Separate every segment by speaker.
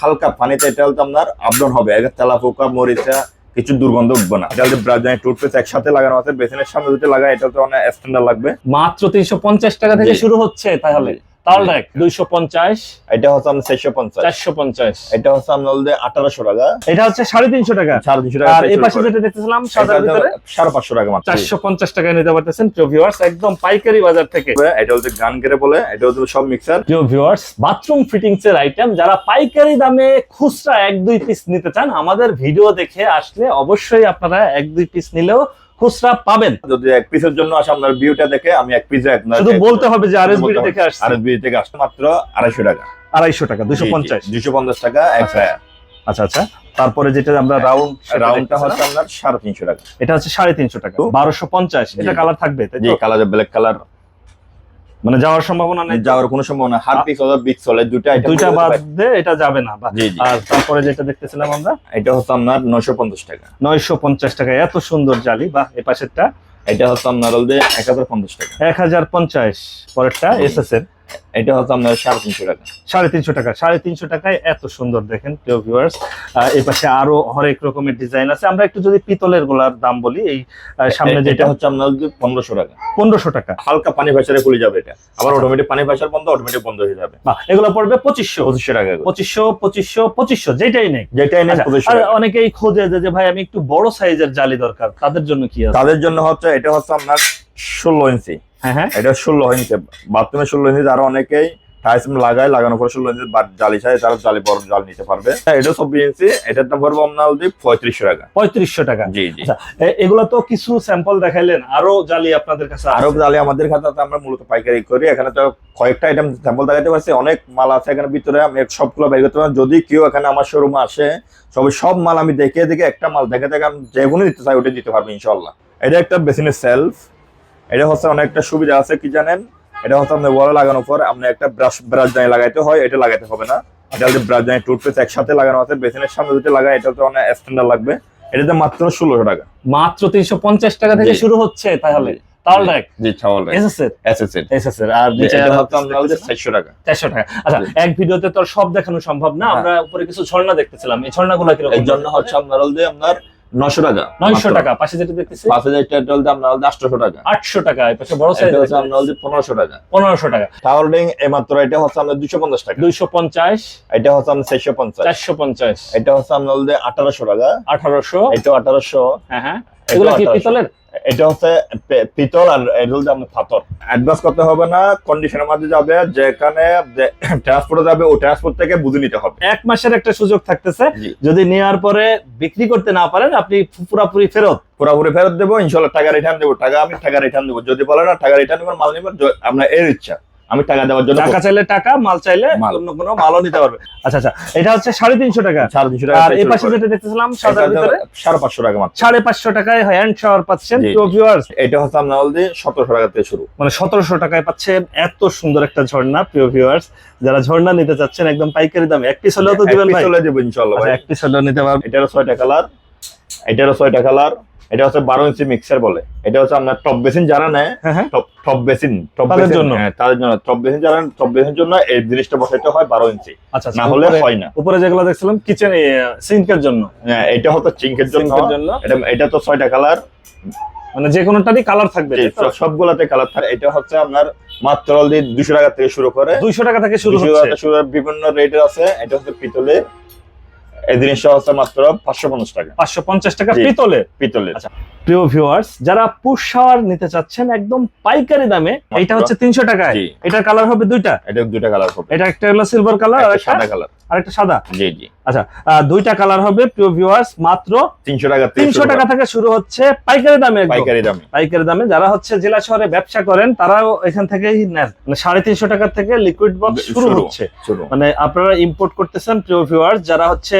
Speaker 1: হালকা পানিতে এটা তো আপনার আপডাউন হবে। একে তেলা পোকা মরিচা কিছু দুর্গন্ধ উঠবে না। এটা ব্রাজানি টুথপেস্ট একসাথে লাগানো আছে বেসিনের সামনে দুটো লাগায় এটা তো অনেক স্ট্যান্ডার্ড লাগবে।
Speaker 2: মাত্র তিনশো পঞ্চাশ টাকা থেকে শুরু হচ্ছে তাহলে।
Speaker 1: জি।
Speaker 2: তালডাক
Speaker 1: এটা হচ্ছে আপনার চারশো পঞ্চাশ।
Speaker 2: চারশো পঞ্চাশ।
Speaker 1: এটা হচ্ছে আপনার হচ্ছে আঠারোশো টাকা।
Speaker 2: এটা হচ্ছে সাড়ে তিনশো টাকা।
Speaker 1: সাড়ে তিনশো টাকা
Speaker 2: আর এই পাশে যেটা দেখতেছিলাম সাদার ভিতরে
Speaker 1: সাড়ে পাঁচশো টাকা মাত্র।
Speaker 2: চারশো পঞ্চাশ টাকায় নিতে পারতেছেন প্রিয় ভিউয়ার্স একদম পাইকারি বাজার থেকে।
Speaker 1: এটা হচ্ছে গান কেটে বলে এটা হচ্ছে সব মিক্সার
Speaker 2: প্রিয় ভিউয়ার্স বাথরুম ফিটিংস এর আইটেম যারা পাইকারি দামে খুচরা এক দুই পিস নিতে চান আমাদের ভিডিও দেখে আসলে অবশ্যই আপনারা এক দুই পিস নিলেও খুচরা পাবেন।
Speaker 1: যদি এক পিসের জন্য আসে আপনার ভিউটা দেখে আমি এক পিসে
Speaker 2: শুধু বলতে হবে যে আরএসবি থেকে আসছে।
Speaker 1: আরএসবি থেকে আসছে মাত্র আড়াইশো টাকা।
Speaker 2: আড়াইশো টাকা দুশো পঞ্চাশ।
Speaker 1: দুশো পঞ্চাশ টাকা এক
Speaker 2: আচ্ছা আচ্ছা তারপরে যেটা আমরা রাউন্ড
Speaker 1: রাউন্ডটা হচ্ছে আপনার সাড়ে তিনশো টাকা।
Speaker 2: এটা হচ্ছে সাড়ে তিনশো টাকা বারোশো পঞ্চাশ। এটা কালার থাকবে তাই
Speaker 1: জি
Speaker 2: তো?
Speaker 1: কালার ব্ল্যাক কালার
Speaker 2: মানে যাওয়ার সম্ভাবনা নেই
Speaker 1: যাওয়ার কোনো সম্ভাবনা হার পিক অথবা বিগ চলে দুটো আইটেম
Speaker 2: দুইটা বাদ দে এটা যাবে না আর তারপরে যেটা দেখতেছিলাম আমরা?
Speaker 1: এটা হচ্ছে আপনার নশো পঞ্চাশ টাকা।
Speaker 2: নয়শো পঞ্চাশ টাকা এত সুন্দর জালি বা এই পাশেরটা।
Speaker 1: এটা হচ্ছে আপনার হলদে এক হাজার পঞ্চাশ টাকা।
Speaker 2: এক হাজার পঞ্চাশ পরেরটা
Speaker 1: জি।
Speaker 2: এস এস এর
Speaker 1: এটা হচ্ছে আপনার সাড়ে তিনশো টাকা।
Speaker 2: সাড়ে তিনশো টাকা। সাড়ে তিনশো টাকায় এত সুন্দর দেখেন প্রিয় ভিউয়ার্স এই পাশে আরও হরেক রকমের ডিজাইন আছে। আমরা একটু যদি পিতলেরগুলার দাম বলি এই সামনে যেটা
Speaker 1: হচ্ছে আপনার পনেরোশো টাকা।
Speaker 2: পনেরোশো টাকা।
Speaker 1: হালকা পানি ভাসারে খুলে যাবে এটা। আবার অটোমেটিক পানি ভাসার বন্ধ অটোমেটিক বন্ধ হয়ে যাবে।
Speaker 2: এগুলো পড়বে পঁচিশশো।
Speaker 1: পঁচিশশো টাকা
Speaker 2: পঁচিশশো পঁচিশশো পঁচিশশো যেটাই নেই।
Speaker 1: যেটাই নেন
Speaker 2: আচ্ছা। অনেকেই খোঁজে যে ভাই আমি একটু বড় সাইজের জালি দরকার। তাদের জন্য কি আছে?
Speaker 1: তাদের জন্য হচ্ছে এটা হচ্ছে আপনার ষোলো ইঞ্চি।
Speaker 2: হ্যাঁ হ্যাঁ।
Speaker 1: এটা ষোলো ইঞ্চি। বাথরুমে ষোলো ইঞ্চি আরও অনেকেই টাইস লাগায় লাগানোর পরে ষোলো ইঞ্চি জালি চাই তারা জালি বড় জাল নিতে পারবে। হ্যাঁ, এটা চব্বিশ ইঞ্চি এটার দাম পড়বে আপনার হচ্ছে পঁয়ত্রিশশো টাকা।
Speaker 2: পঁয়ত্রিশশো টাকা।
Speaker 1: জি জি।
Speaker 2: আচ্ছা এগুলো তো কিছু স্যাম্পল দেখাইলেন আরও জালি আপনাদের কাছে
Speaker 1: আরও জালি আমাদের খাতাতে আমরা মূলত পাইকারি করি। এখানে তো কয়েকটা আইটেম স্যাম্পল দেখাতে পারছি অনেক মাল আছে এখানে ভিতরে আমি সবগুলো বের করতে পারব। যদি কেউ এখানে আমার শোরুমে আসে সবাই সব মাল আমি দেখে দেখে একটা মাল দেখে দেখে আমি যেগুলো দিতে চাই ওটা দিতে পারব ইনশাল্লাহ এটা একটা বেসিনের সেলফ এটা হচ্ছে অনেকটা সুবিধা আছে কি জানেন? এটা হচ্ছে আপনার ওয়ালে লাগানোর পর আপনি একটা ব্রাশ ব্রাশ জানি লাগাইতে হয় এটা লাগাইতে হবে না। এটা হচ্ছে ব্রাশ জানি টুথপেস্ট একসাথে লাগানো আছে বেসিনের সামনে দুটো লাগায় এটা তো অনেক স্ট্যান্ডার্ড লাগবে। এটাতে মাত্র ষোলোশো টাকা।
Speaker 2: মাত্র তিনশো পঞ্চাশ টাকা থেকে শুরু হচ্ছে তাহলে। এক ভিডিওতে তো সব দেখানো সম্ভব না। আমরা উপরে কিছু ঝর্ণা দেখতেছিলাম এই ঝর্ণাগুলো কীরকম?
Speaker 1: এর জন্য হচ্ছে আপনার আপনার নশো টাকা
Speaker 2: নয়শো টাকা পাশে যেটা দেখতেছি?
Speaker 1: পাঁচ হাজার টাকা হলদে আপনার হলদে আটশোশো টাকা।
Speaker 2: আটশো টাকা এই পাশে বড় সাইজ
Speaker 1: দাম হলদে পনেরোশো টাকা।
Speaker 2: পনেরোশো টাকা।
Speaker 1: টাওয়ারিং মাত্র এটা হচ্ছে দুশো পঞ্চাশ টাকা।
Speaker 2: দুইশো পঞ্চাশ।
Speaker 1: এটা হচ্ছে আমাদের চারশো পঞ্চাশ।
Speaker 2: চারশো পঞ্চাশ।
Speaker 1: এটা হচ্ছে আপনার হলদে আঠারোশো টাকা।
Speaker 2: আঠারোশো।
Speaker 1: এটা আঠারোশো।
Speaker 2: হ্যাঁ হ্যাঁ। এগুলো কি পিতলের?
Speaker 1: এটা হচ্ছে পিতল আর এটা হচ্ছে আপনার পাথর। অ্যাডভান্স করতে হবে না কন্ডিশনের মধ্যে যাবে যেখানে ট্রান্সপোর্টে যাবে ও ট্রান্সপোর্ট থেকে বুঝে নিতে হবে।
Speaker 2: এক মাসের একটা সুযোগ থাকতেছে। যদি নেওয়ার পরে বিক্রি করতে না পারেন আপনি পুরোপুরি ফেরত।
Speaker 1: পুরোপুরি ফেরত দেবো ইনশাল্লাহ টাকা রিটার্ন দেবো। টাকা আমি টাকা রিটার্ন দেবো। যদি বলে না টাকা রিটার্ন দেবেন মাল নেবেন আপনার এর ইচ্ছা। আমি টাকা দেওয়ার জন্য
Speaker 2: টাকা চাইলে টাকা মাল চাইলে। অন্য কোনো মালও নিতে পারবে। আচ্ছা আচ্ছা এটা হচ্ছে সাড়ে তিনশো টাকা।
Speaker 1: সাড়ে তিনশো টাকা
Speaker 2: আর এই পাশে যেটা দেখতেছিলাম সাদার ভিতরে
Speaker 1: সাড়ে পাঁচশো টাকা মাত্র।
Speaker 2: সাড়ে পাঁচশো টাকায় হ্যান্ড শাওয়ার পাচ্ছেন তো ভিউয়ার্স
Speaker 1: এটা হচ্ছে আপনার হলদি সতেরোশো টাকা থেকে শুরু।
Speaker 2: মানে সতেরোশো টাকায় পাচ্ছেন এত সুন্দর একটা ঝর্ণা প্রিয় ভিউয়ার্স যারা ঝর্ণা নিতে চাচ্ছেন একদম পাইকারি দামে। এক পিস হলেও তো দিবেন আচ্ছা,
Speaker 1: ভাই।
Speaker 2: এক পিস হলেও নিতে পারবেন।
Speaker 1: এটারও ছয়টা কালার এটারও ছয়টা কালার এটা হচ্ছে বারো ইঞ্চি মিক্সার বলে। এটা হচ্ছে আপনার টপ বেসিন যারা নেয় top top basin top basin
Speaker 2: জন্য?
Speaker 1: হ্যাঁ তাদের জন্য। টপ বেসিন যারা টপ বেসিন জন্য এই জিনিসটা বসাইতে হয় বারো ইঞ্চি।
Speaker 2: আচ্ছা আচ্ছা,
Speaker 1: না হলে হয় না।
Speaker 2: উপরে যেগুলো দেখছিলাম কিচেন সিঙ্কের জন্য।
Speaker 1: হ্যাঁ, এটা হচ্ছে চিঙ্কের জন্য।
Speaker 2: সিঙ্কের জন্য।
Speaker 1: এটা এটা তো ছয়টা কালার
Speaker 2: মানে যে কোনোটারই কালার থাকবে
Speaker 1: সবগুলাতে কালার থাকে। এটা হচ্ছে আপনার মাত্র দুশো টাকা থেকে শুরু করে।
Speaker 2: দুইশো টাকা থেকে শুরু
Speaker 1: 200 শুরু বিভিন্ন রেটের আছে। এটা হচ্ছে পিতলে এই জিনিসটা হচ্ছে মাত্র পাঁচশো পঞ্চাশ টাকা।
Speaker 2: পাঁচশো পঞ্চাশ টাকা
Speaker 1: পিতলে?
Speaker 2: পিতলের আচ্ছা। প্রিয় ভিউয়ার্স যারা পুশ শাওয়ার নিতে চাচ্ছেন একদম পাইকারি দামে এটা হচ্ছে তিনশো টাকায়। এটার কালার হবে দুইটা?
Speaker 1: এটা দুইটা কালার হবে।
Speaker 2: এটা একটা হলো সিলভার কালার আর
Speaker 1: একটা সাদা
Speaker 2: একটা
Speaker 1: কালার
Speaker 2: আরেকটা সাদা?
Speaker 1: জি জি।
Speaker 2: আচ্ছা দুইটা কালার হবে প্রিয় ভিউয়ার্স মাত্র
Speaker 1: তিনশো টাকা থেকে
Speaker 2: তিনশো
Speaker 1: শুরু
Speaker 2: টাকা থেকে শুরু হচ্ছে পাইকারি দামে
Speaker 1: পাইকারি দামে।
Speaker 2: পাইকারি দামে। যারা হচ্ছে জেলা শহরে ব্যবসা করেন তারাও এখান থেকেই নেন। মানে সাড়ে তিনশো টাকা থেকে লিকুইড বক্স শুরু হচ্ছে। মানে আপনারা ইম্পোর্ট করতেছেন প্রিয় ভিউয়ার্স যারা হচ্ছে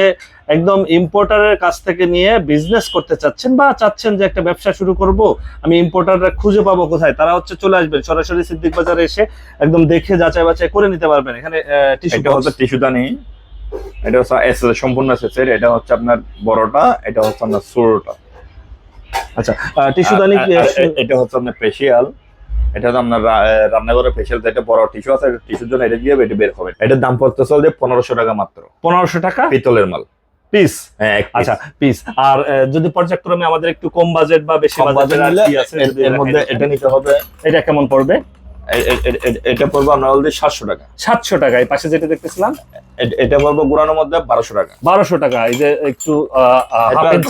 Speaker 2: একদম ইম্পোর্টারের কাছ থেকে নিয়ে বিজনেস করতে চাচ্ছেন বা চাচ্ছেন যে একটা ব্যবসা শুরু করব আমি ইম্পোর্টাররা খুঁজে পাবো কোথায়? তারা হচ্ছে চলে আসবেন। সরাসরি সিদ্দিক বাজারে এসে একদম দেখে যাচাই বাছাই করে নিতে পারবেন। এখানে টিস্যু
Speaker 1: হচ্ছে টিস্যুদানি এটা হচ্ছে এস সম্পূর্ণ সেসের এটা হচ্ছে আপনার বড়টা এটা হচ্ছে আপনার ছোটটা।
Speaker 2: আচ্ছা টিস্যু দানি
Speaker 1: এটা হচ্ছে আপনার স্পেশাল এটা আপনার রা- আহ, রান্নাঘরে ফেশিয়াল এটা বড় টিস্যু আছে টিস্যুর জন্য এটা দিয়ে এটা বের হবে। এটার দাম পড়তে চলছে পনেরোশো টাকা মাত্র।
Speaker 2: পনেরোশো টাকা?
Speaker 1: পিতলের মাল।
Speaker 2: পিস
Speaker 1: হ্যাঁ
Speaker 2: আচ্ছা পিস আর যদি পর্যায়ক্রমে আমাদের একটু কম বাজেট বা বেশি কি আছে
Speaker 1: এর- মধ্যে এটা নিতে হবে।
Speaker 2: এটা কেমন পড়বে?
Speaker 1: এটা পড়বে আপনার বলতে সাতশো টাকা।
Speaker 2: সাতশো টাকা এই পাশে যেটা দেখতেছিলাম?
Speaker 1: এটা পড়বে গুড়ানোর মধ্যে বারোশো টাকা।
Speaker 2: বারোশো টাকা এই যে একটু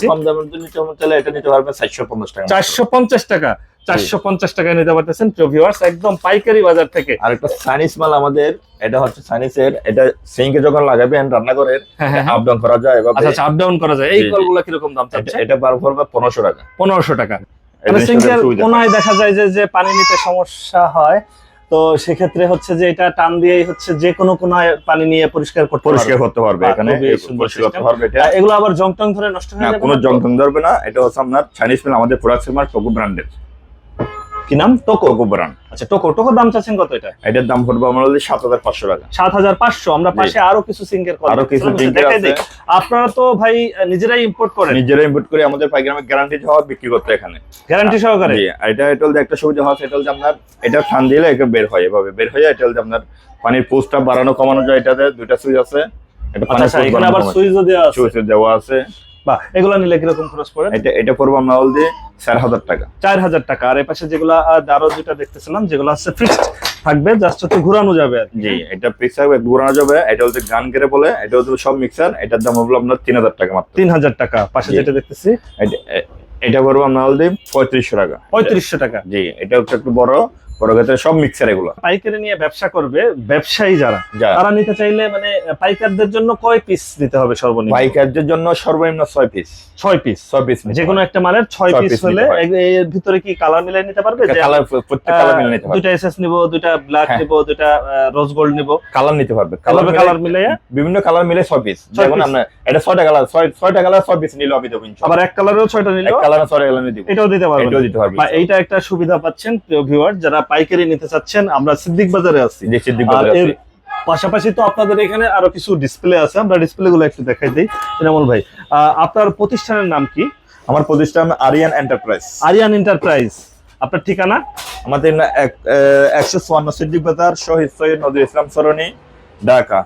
Speaker 1: কম দামের নিতে হবে এটা নিতে পারবেন চারশো পঞ্চাশ টাকা।
Speaker 2: চারশো পঞ্চাশ টাকা চারশো পঞ্চাশ টাকায় নিতে পারতেছেন ভিউয়ার্স একদম পাইকারি বাজার থেকে।
Speaker 1: আর একটা চাইনিজ মাল আমাদের এটা হচ্ছে চাইনিজের এটা সিঙ্কে যখন লাগাবেন রান্নাঘরের আপ ডাউন করা যায়
Speaker 2: আচ্ছা আচ্ছা আপ ডাউন করা যায়। এই। কলগুলো কীরকম দাম চাচ্ছে?
Speaker 1: এটা- বার পড়বে পনেরোশো টাকা।
Speaker 2: পনেরোশো টাকা। সিঙ্কের কোনায় দেখা যায় যে যে পানি নিতে সমস্যা হয় তো সেক্ষেত্রে হচ্ছে যে এটা টান দিয়েই হচ্ছে যে কোনো কোনায় পানি নিয়ে পরিষ্কার করতে
Speaker 1: পরিষ্কার করতে পারবে এখানে
Speaker 2: খুবই
Speaker 1: এই
Speaker 2: সুন্দর
Speaker 1: পরিষ্কার করতে পারবে এটা।
Speaker 2: এগুলো আবার জং টং ধরে নষ্ট হয়ে যাবে
Speaker 1: কোনো জং টং ধরবে না এটা হচ্ছে আপনার চাইনিজ মিল আমাদের প্রোডাক্টের মার্ক টোকো ব্র্যান্ডের
Speaker 2: কি নাম? টোকো
Speaker 1: ব্র্যান্ড
Speaker 2: আচ্ছা টোকো টোকো দাম চাচ্ছেন কত এটা?
Speaker 1: এটার দাম পড়বে সাত হাজার পাঁচশো টাকা।
Speaker 2: সাত হাজার পাঁচশো আমরা পাশে আরও কিছু সিঙ্কের
Speaker 1: আরও কিছু
Speaker 2: আপনারা তো ভাই নিজেরাই ইম্পোর্ট করেন?
Speaker 1: নিজেরা ইনপুট করে আমাদের পাইকারি গ্যারান্টি হওয়া বিক্রি করতে এখানে।
Speaker 2: গ্যারান্টি সহকারে?
Speaker 1: এটা এটা হচ্ছে একটা সুবিধা হয় হচ্ছে আপনার এটা ফান দিলে এটা বের হয় এভাবে। বের হয়ে এটা হচ্ছে আপনার পানির পোস্টটা বাড়ানো কমানো যায় এটাতে দুইটা সুইচ আছে। এটা
Speaker 2: আচ্ছা এখানে আবার সুইচও দেওয়া আছে।
Speaker 1: সুইচ দেওয়া আছে।
Speaker 2: এগুলো নিলে কীরকম খরচ পড়ে?
Speaker 1: এটা এটা পড়ব আমরা বলতে চার হাজার টাকা।
Speaker 2: চার হাজার টাকা। আর এপাশে যেগুলো আহ, আরও যেটা দেখতেছিলাম যেগুলো হচ্ছে ফিক্সড থাকবে জাস্ট হচ্ছে ঘোরানো যাবে আর
Speaker 1: জি এটা পিক্সার ঘুরানো যাবে এটা হচ্ছে গান কেড়ে বলে এটা হচ্ছে সব মিক্সার এটার দাম হলো আপনার তিন হাজার টাকা মাত্র।
Speaker 2: তিন হাজার টাকা। পাশে যেটা দেখতেছি
Speaker 1: এটা- আমরা পঁয়ত্রিশশো টাকা।
Speaker 2: পঁয়ত্রিশশো টাকা।
Speaker 1: জি এটা হচ্ছে একটু বড়। বড় ক্ষেত্রে সব মিক্সার এগুলো।
Speaker 2: পাইকারি নিয়ে ব্যবসা করবে ব্যবসায়ী যারা। তারা নিতে চাইলে মানে পাইকারদের জন্য কয় পিস দিতে হবে সর্বনিম্ন?
Speaker 1: বাইকারদের জন্য সর্বনিম্ন পিস
Speaker 2: পিস
Speaker 1: পিস
Speaker 2: যে কোনো একটা মালের পিস হলে
Speaker 1: নিতে হয়।
Speaker 2: এর ভিতরে কি কালার মিলাই নিতে পারবে? যে
Speaker 1: কালার প্রত্যেক কালার মিলে নিতে পারবে।
Speaker 2: এসএস নিব ব্ল্যাক
Speaker 1: হ্যাঁ।
Speaker 2: নিব রোজ গোল্ড নিব।
Speaker 1: কালার নিতে পারবে।
Speaker 2: কালার কালার মিলাইয়া?
Speaker 1: বিভিন্ন কালার মিলে ছয় পিস যেমন আমরা এটা ছয়টা কালার ছয় ছয়টা কালার ছয় পিস নিলে আমি দেবো।
Speaker 2: আবার এক কালারেও ছয়টা নিল?
Speaker 1: এক কালার ছয়টা কালার দিব।
Speaker 2: এটাও দিতে পারবেন।
Speaker 1: এটাও দিতে পারবে
Speaker 2: বা এইটা একটা সুবিধা পাচ্ছেন ভিউয়ার যারা পাইকারি নিতে চাচ্ছেন আমরা সিদ্দিক বাজারে আছি।
Speaker 1: সিদ্দিক বাজারে
Speaker 2: এর পাশাপাশি তো আপনাদের এখানে আরও কিছু ডিসপ্লে আছে আমরা ডিসপ্লে গুলো একটু দেখাই দিই। এনামল ভাই আপনার প্রতিষ্ঠানের নাম কি?
Speaker 1: আমার প্রতিষ্ঠান আরিয়ান এন্টারপ্রাইজ
Speaker 2: আরিয়ান এন্টারপ্রাইজ আপনার ঠিকানা?
Speaker 1: আমাদের একশো চুয়ান্ন সিদ্দিক বাজার শহীদ সৈয়দ নজরুল ইসলাম সরণি ঢাকা।